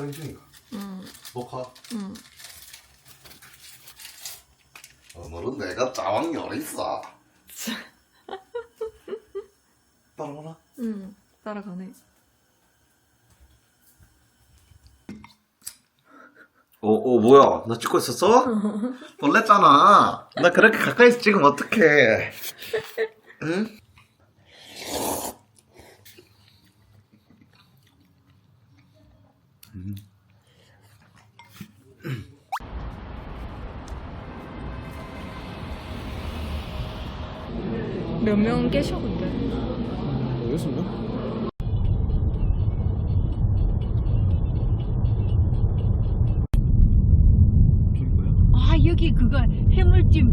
촬영 중인가? 응, 녹화? 응. 오늘은 내가 짜왕 열어 있어. 따라오나? 응, 따라가네. 오, 오, 뭐야? 나 찍고 있었어? 놀랬잖아. 나 그렇게 가까이서 찍으면 어떡해. 응? 몇 명 깨셔, 근데. 모르겠습니다. 아 여기 그거 해물찜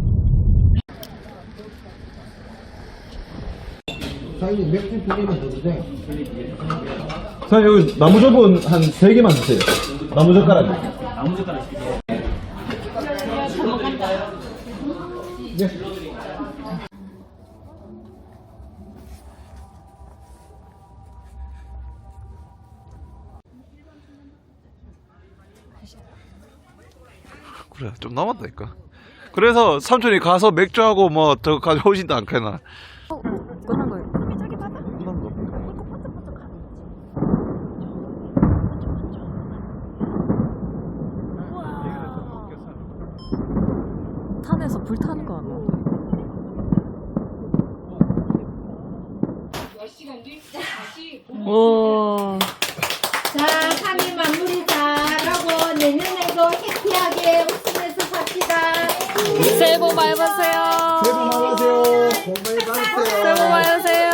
사장님 맥주 두 개만 더 주세요. 사장님 여기 나무젓은 한 3개만 주세요. 나무젓가락이. 그래, 좀 남았다니까. 그래서 삼촌이 가서 맥주하고 뭐 더 가져오신다 않겠나. 어, 끝난 거예요. 탄에서 불 타는 거 같나? 오, 자 3위 마무리 잘하고 내년에도 해피하게 웃으면서 삽시다 새해 복 많이 받으세요. 새해 복 많이 받으세요. 공부해 받으세요. 새해 복 많이 받으세요.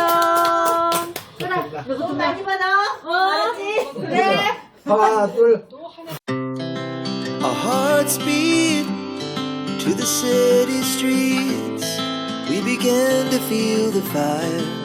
돈 많이 받아 어? 알았지? 그래 하나, 둘. Our hearts beat to the city streets. We began to feel the fire.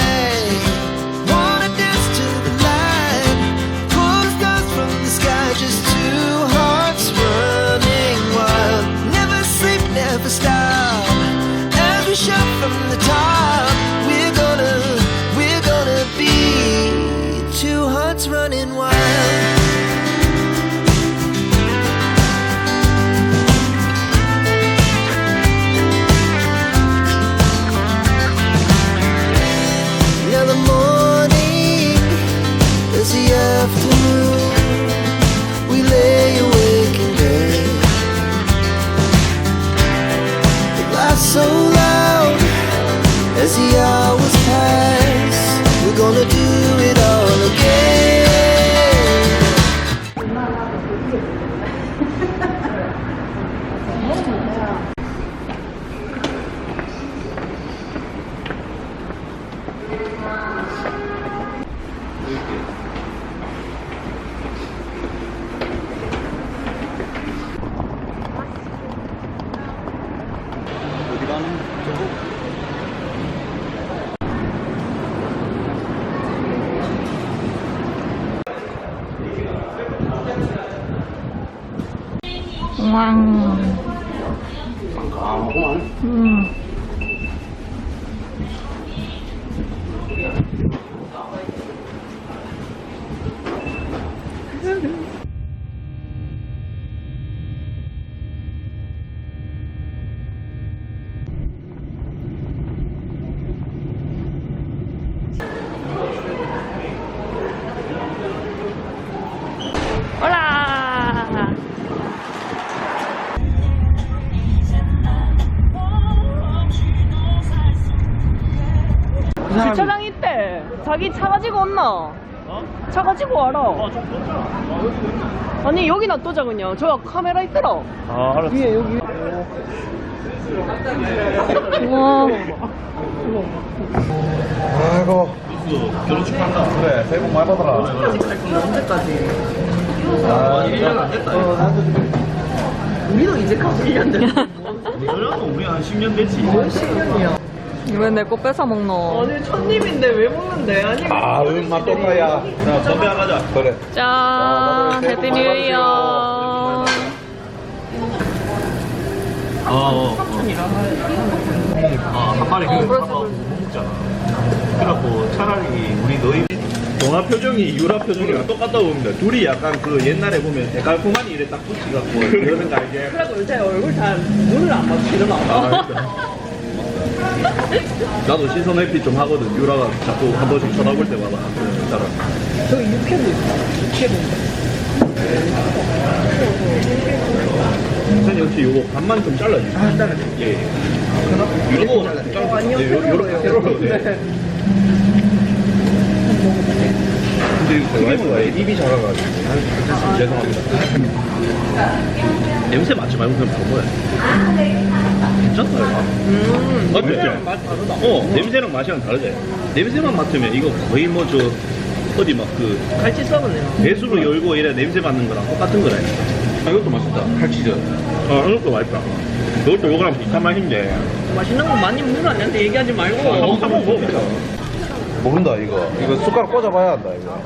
from the top, 그냥. 저 카메라 있더라. 아, 알았어. 위에 여기. 와. 아이고. 결혼 축하한다. 그래, 새해 복 많이 받아라. 언제까지? 아, 1년 안 됐다. 우리도 이제 가고 1년 됐어. 저녁은 우리 한 10년 됐지. 왜내 거 뺏어 먹노? 아니 첫입인데 왜 먹는데? 아니 아, 응, 맛돌까야. 자, 선배 한 가자. 그래. 짠, 해피 뉴 이어. 어, 어. 아, 한 마리 그거 잡아서 못 먹잖아. 그래갖고 차라리 우리 너희 동화 표정이 유라 표정이랑 똑같다 봅니다. 둘이 약간 그 옛날에 보면 데칼코마니 이래 딱 붙이갖고 그러는 거 알게. 그래도 제 얼굴 잘 눈을 안 맞추나 봐. 나도 시선 회피 좀 하거든. 유라가 자꾸 한 번씩 쳐다볼 때마다. 그 사람. 저기 육회도 있어. 육회도. 선 역시 요거 반만 좀 잘라주세요. 아, 잘라주세요. 예, 예. 요거 잘라주세요. 아니요, 예, 요- 요렇게 세로로. 네. 근데 이거 와이프가 입이 작아가지고. 아, 죄송합니다. 냄새 맡지 말고 그냥 먹어야 이거. 음, 맞지? 어, 냄새랑 맛이랑 다르지? 냄새만 맡으면 이거 거의 뭐 저, 어디 막 그, 갈치 썩었네요. 배수로 열고 이래 냄새 맡는 거랑 똑같은 거라. 아, 이것도 맛있다. 칼치전. 아, 이것도 맛있다. 이것도 요거랑 비슷한 맛인데. 맛있는 거 많이 물어봤는데 얘기하지 말고. 아, 한번 먹어보자. 모른다, 이거. 이거 숟가락 꽂아봐야 한다, 이거.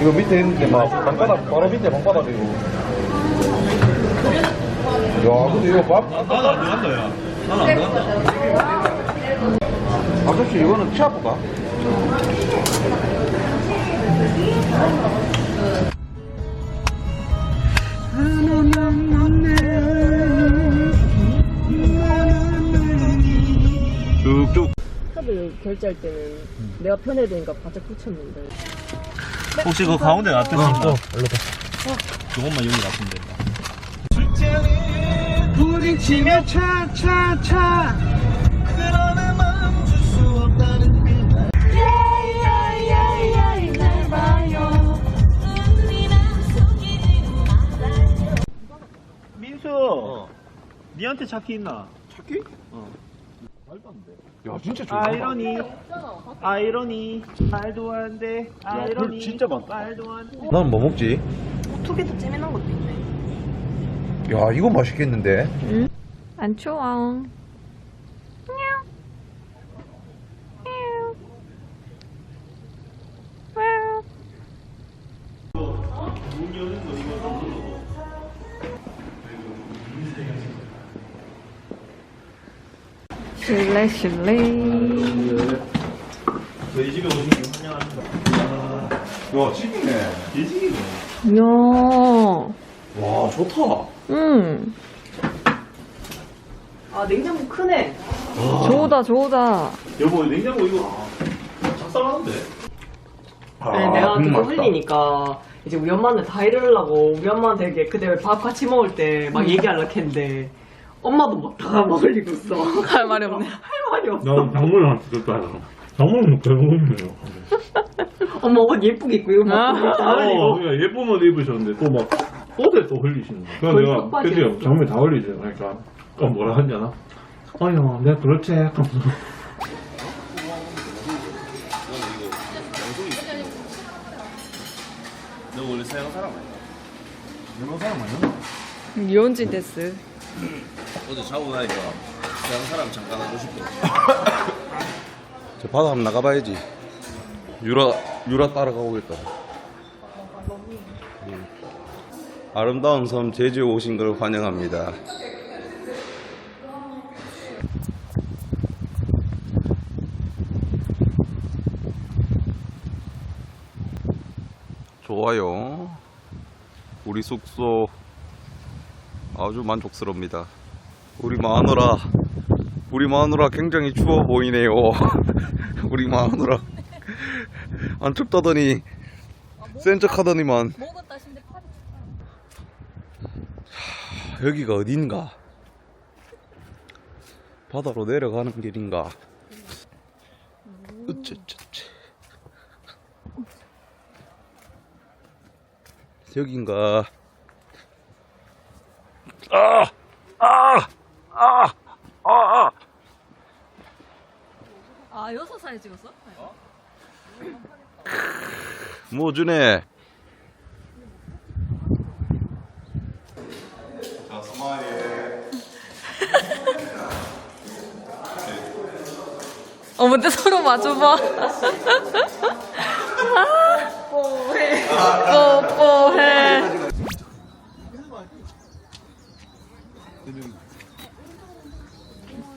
이거 밑에 있는데 막, 방바닥, 바로 밑에 방바닥이고. 야, 근데 이거 밥, 나도 안 들어간다, 야. 나는 안 들어간다. 아저씨, 이거는 치아프가? 카드 결제할 때는 내가 편해야 되니까 바짝 붙였는데. 혹시 그 가운데 놔두신다? 어, 일로 봐. 저것만 여기 놔두면 된다. 부딪히며 차차차 그러나 멈출 수 없다는 그 민수 니한테 차키 있나? 차키? 어 말도 안돼 야, 진짜 좋다. 아이러니 아이러니 말도 안돼 아이러니 진짜 많다 말도 안돼 난 뭐 먹지? 톡에도 재미난 것도 있네. 야, 이거 맛있겠는데? 안 추워. 실례 실례 저희 집에 오신 분 환영합니다 야, 찌기네. 일찍이네 야, 와, 좋다. 음, 아 냉장고 크네. 좋다 좋다. 여보 냉장고 이거 작살하는데 네, 내가 음, 그거 맛있다. 흘리니까 이제 우리 엄마한테 다 이러려고 우리 엄마한테 이게 그때 밥 같이 먹을 때 막 얘기하려고 했는데 엄마도 막다 먹으리고 있어. 할 말이 없네. 할 말이 없어. 나 장모님한테 그랬다 장모님 배고프네요. 엄마 옷 예쁘게 입고 이거 막다 어, 흘리고. 그러니까 예쁜 옷 입으셨는데 또 막 옷에 또 흘리시는 거야. 그래서 거의 내가 속바지였어. 그죠 장모님 다 흘리죠. 그러니까 어, 뭐라 하냐나. 아니요, 내가 그렇지. 하면서 너 원래 서양 사람 아니야? 사람 아니야? 이혼진 데스. 어제 자고 나니까 서양 사람 잠깐 하고 싶어 저 바다 한번 나가봐야지. 유라, 유라 따라가보겠다. 음. 아름다운 섬 제주에 오신 걸 환영합니다. 좋아요. 우리 숙소 아주 만족스럽습니다. 우리 마누라 우리 마누라 굉장히 추워 보이네요. 우리 마누라 안 춥다더니 센 척하더니만 하, 여기가 어딘가? 바다로 내려가는 길인가? 으쩌쩌쩌 여긴가? 아! 아! 아! 아! 아! 아 여섯 살에 찍었어? 뭐 주네? 자, 스마일. 어, 근데 서로 마주봐. 뽀뽀해. 뽀뽀해.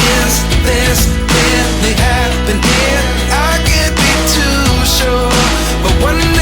Is this really happening? I can't be too sure, but one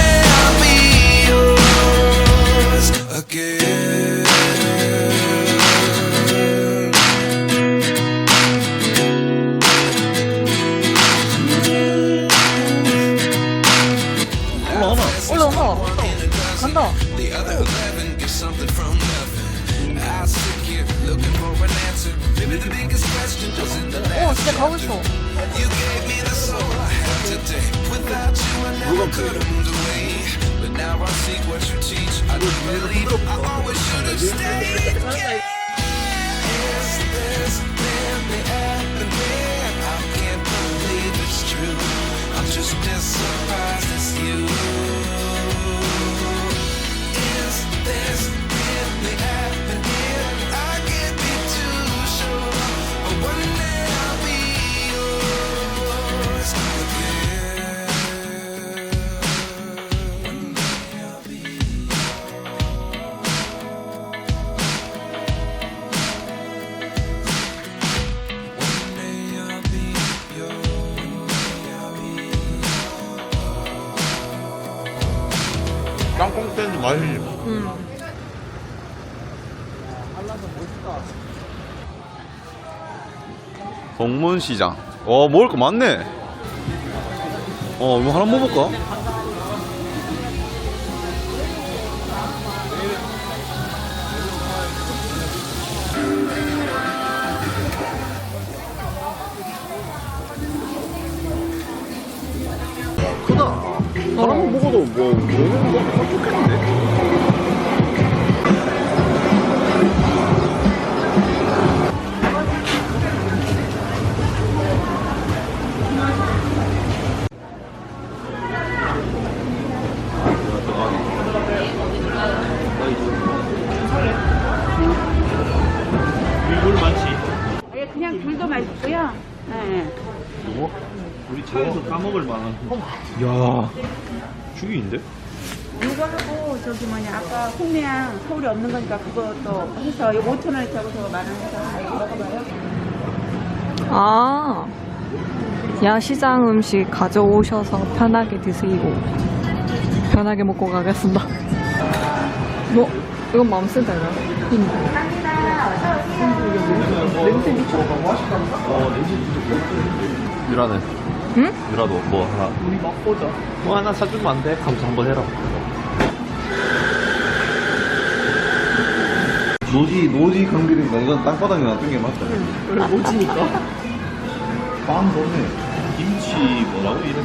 샌드 맛있지? 동문시장. 어, 먹을 거 많네. 어, 이거 하나 먹어볼까? 서울에 없는 거니까 그것도 해서 이거 5천 원에 잡아서 만 원에서 이거 먹어봐요. 아, 야시장 음식 가져오셔서 편하게 드시고, 편하게 먹고 가겠습니다. 뭐, 이건 마음 쓰다, 이거. 유라는? 응? 유라도 뭐 하나. 우리 맛보자. 뭐 하나 사주면 안 돼? 감사 한번 해라. 노지 노지 감귤입니다. 이건 땅바닥에 놔둔 게 맞다. 원래 모지니까. 빵 좋네. 김치 뭐라고 이름?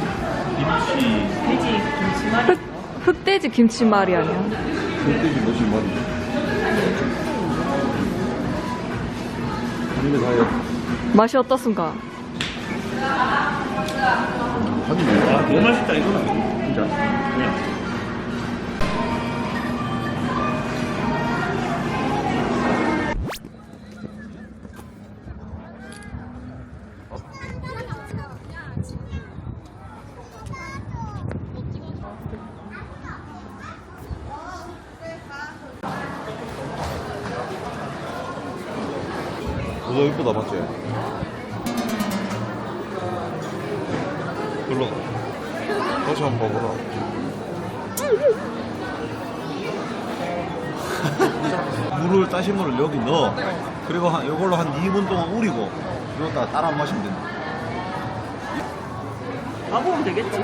김치 돼지 김치말이. 흑돼지 김치말이 아니야. 멧돼지 뭐지 뭐지. 입에 다요. 맛이 어떻습니까? 한입 먹어. 아, 너무 맛있다 이거는. 진짜. 그냥. 별로. 다시 한번 봐보라. 물을 따신 물을 여기 넣어. 그리고 한, 이걸로 한 2분 동안 우리고, 이러다 따라 마시면 된다. 다 먹으면 되겠지.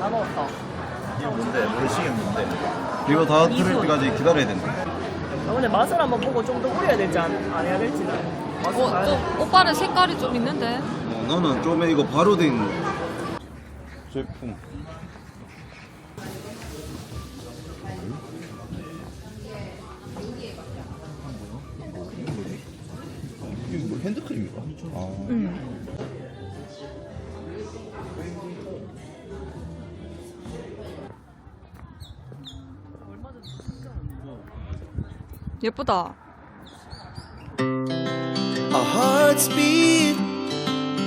다 먹었다. 이게 뭔데? 물시계 뭔데? 이거 다 들을 때까지 기다려야 된다. 아, 근데 맛을 한번 보고 좀 더 우려야 될지 안, 안 해야 될지 봐야 돼. 오빠는 색깔이 좀 있는데. 어, 너는 좀 이거 바로 된 제품. 이거 뭐 핸드크림인가? 아. 예쁘다. Our hearts beat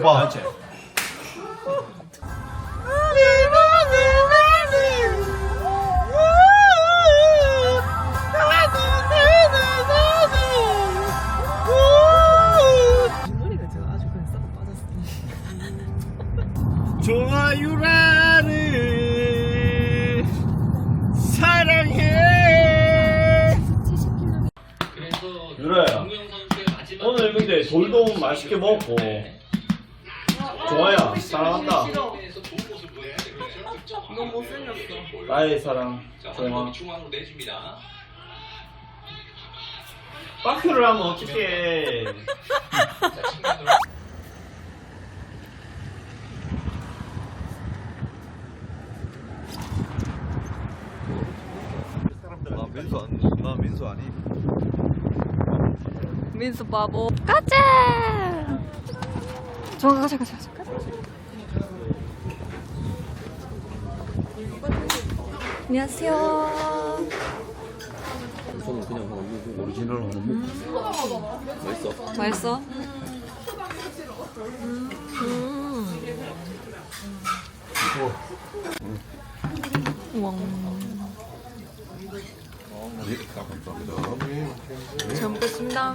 오빠 머리가 제가 아주 그냥 싹 빠졌어. 좋아요라를 사랑해. 유라야. 오늘 근데 돌도 맛있게 먹고. 좋아야, 사랑한다. 너무 못생겼어. 나의 사랑, 동화. 빠큐를 하면 어떡해. 나 민수 안, 나 민수 아니. 민수 바보. 가자! 가자, 가자, 가자. 안녕하세요. 저는 그냥 오리지널 하는 맛있어. 맛있어? 우와. 잘 먹겠습니다.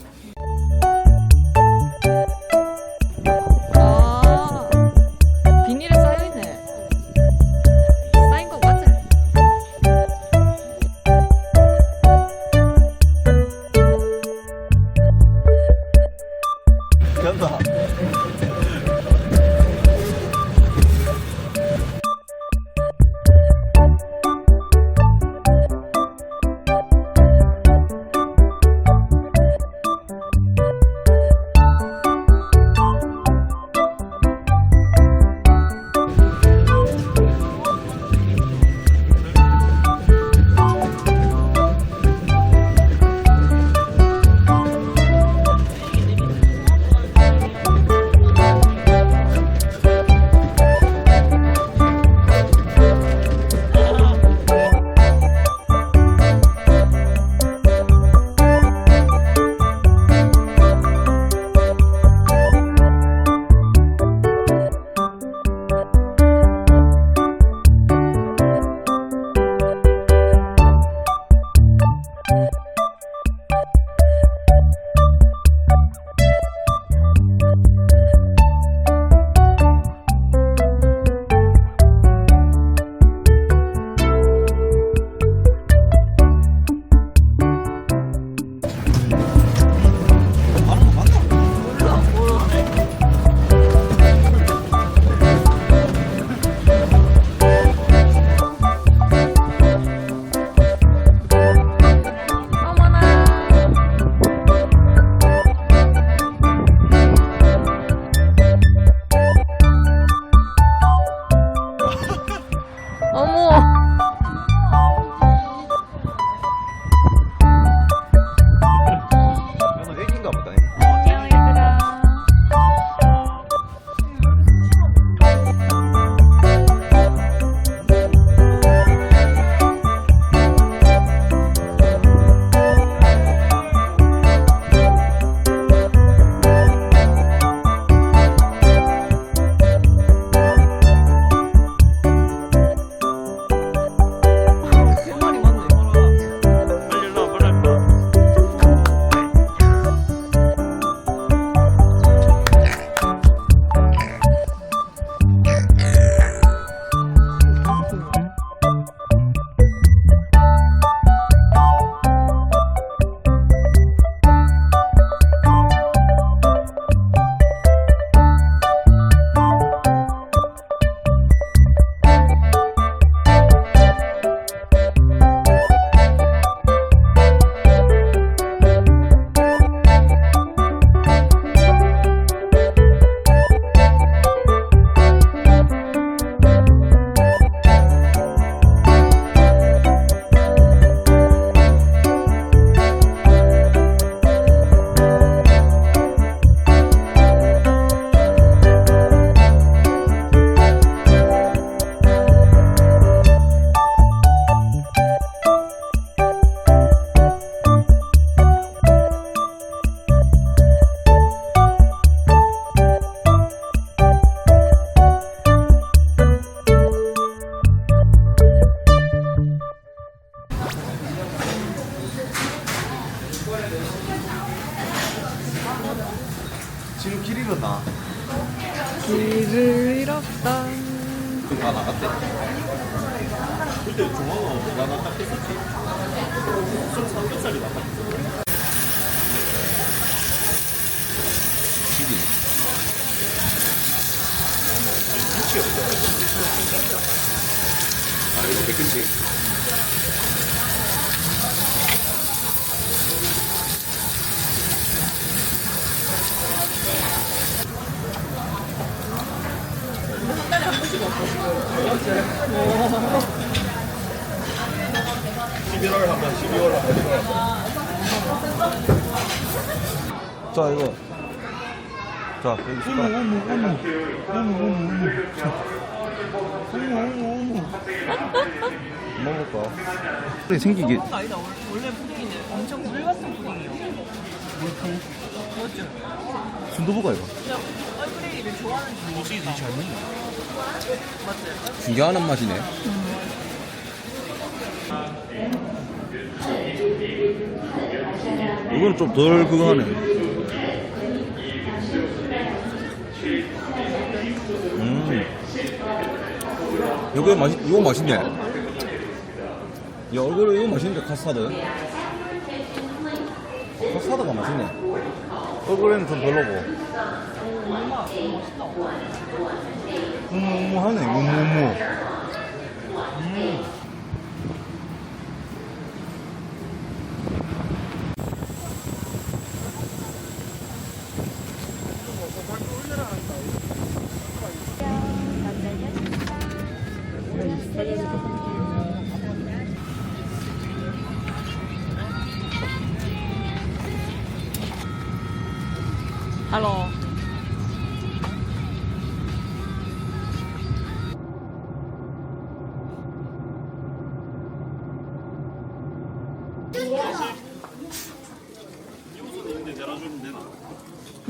아, 이거 백근치. 자, 이거. 자, 여기 숟가락. 먹을까? 근데 생기게 아니다. 원래 푸딩인데 엄청 물 같은 푸딩이요. 순두부가 이거. 얼그레이를 좋아하는 중이다. 중요한 맛이네. 이건 좀 덜 그거 하네. 음. 이거 맛있, 이거 맛있네. 야, 얼굴에 이거 맛있는데, 카스타드. 카스타드가 맛있네. 얼굴에는 좀 별로고. 무무하네, 무무무. 할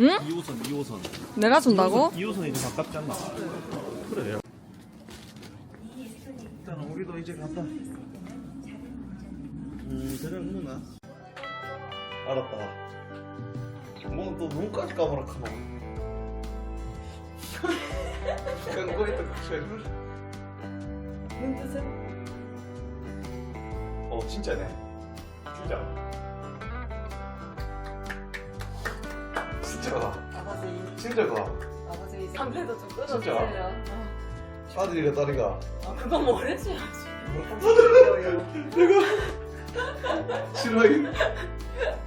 응? 2호선, 2호선. 내가 준다고? 2호선이 이제 가깝지 않나? 그래. 일단 우리도 이제 간다. 음, 대략 누나. 알았다. 뭐또 눈까지 까버라 카노. 그거 있다 각셔. 눈 뜨세요? 어 진짜네. 진짜. 아버지, 진짜다. 아버지 담배도 좀 진짜? 끊어주세요. 아들이가 딸이가. 아, 그건 모르셔야지. 내가 싫어하긴.